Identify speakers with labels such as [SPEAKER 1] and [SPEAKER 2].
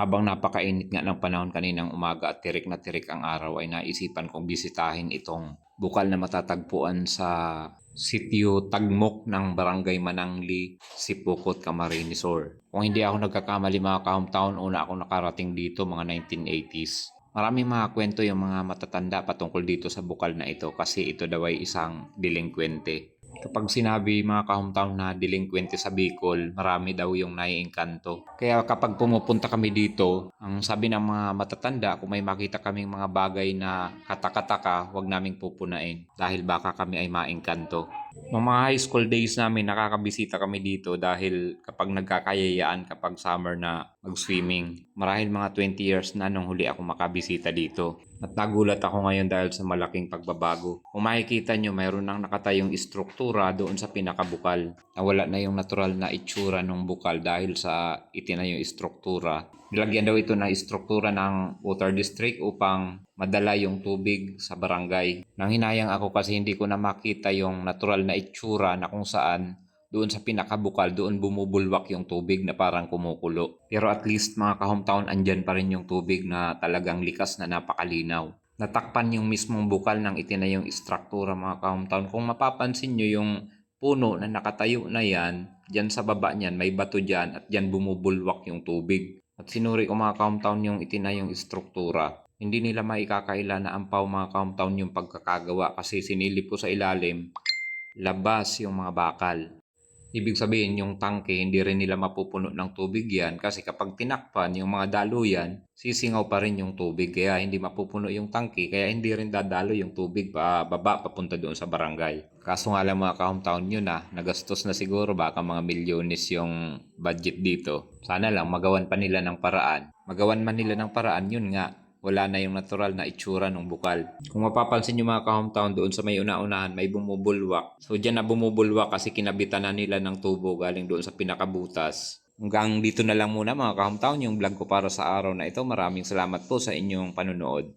[SPEAKER 1] Habang napakainit nga ng panahon kaninang umaga at tirik na tirik ang araw ay naisipan kong bisitahin itong bukal na matatagpuan sa sitio Tagmok ng Barangay Manangli, Sipukot, Camarines Sur. Kung hindi ako nagkakamali mga ka-hometown, una akong nakarating dito mga 1980s. Maraming mga kwento yung mga matatanda patungkol dito sa bukal na ito kasi ito daw ay isang delinkwente. Kapag sinabi mga ka-hometown na delinkwente sa Bicol, marami daw yung naiengkanto. Kaya kapag pumupunta kami dito, ang sabi ng mga matatanda, kung may makita kaming mga bagay na katakataka, huwag naming pupunain dahil baka kami ay maengkanto. Noong mga high school days namin, nakakabisita kami dito dahil kapag nagkakayayaan kapag summer na mag-swimming. Marahil mga 20 years na nung huli ako makabisita dito. At nagulat ako ngayon dahil sa malaking pagbabago. Kung makikita nyo, mayroon nang nakatayong istruktura doon sa pinakabukal. Nawala na yung natural na itsura ng bukal dahil sa itinayong istruktura. Nilagyan daw ito ng istruktura ng water district upang madala yung tubig sa barangay. Nang hinayang ako kasi hindi ko na makita yung natural na itsura na kung saan doon sa pinakabukal, doon bumubulwak yung tubig na parang kumukulo. Pero at least mga ka-hometown, andyan pa rin yung tubig na talagang likas na napakalinaw. Natakpan yung mismong bukal ng itinayong istruktura mga ka-hometown. Kung mapapansin nyo yung puno na nakatayo na yan, dyan sa baba niyan, may bato dyan at dyan bumubulwak yung tubig. At sinuri ko mga ka-hometown yung itinayong istruktura. Hindi nila maikakaila na ampaw mga ka-hometown yung pagkakagawa kasi sinilip ko sa ilalim, labas yung mga bakal. Ibig sabihin, yung tangke, hindi rin nila mapupuno ng tubig yan kasi kapag tinakpan yung mga daluyan, sisingaw pa rin yung tubig kaya hindi mapupuno yung tangke kaya hindi rin dadalo yung tubig pa baba papunta doon sa barangay. Kaso nga lang mga ka-hometown yun na, nagastos na siguro baka mga milyones yung budget dito. Sana lang magawan pa nila ng paraan. Magawan man nila ng paraan, yun nga, wala na yung natural na itsura ng bukal. Kung mapapansin nyo mga ka-hometown doon sa may una-unahan, may bumubulwak. So dyan na bumubulwak kasi kinabitan na nila ng tubo galing doon sa pinakabutas. Hanggang dito na lang muna mga ka-hometown yung vlog ko para sa araw na ito. Maraming salamat po sa inyong panunood.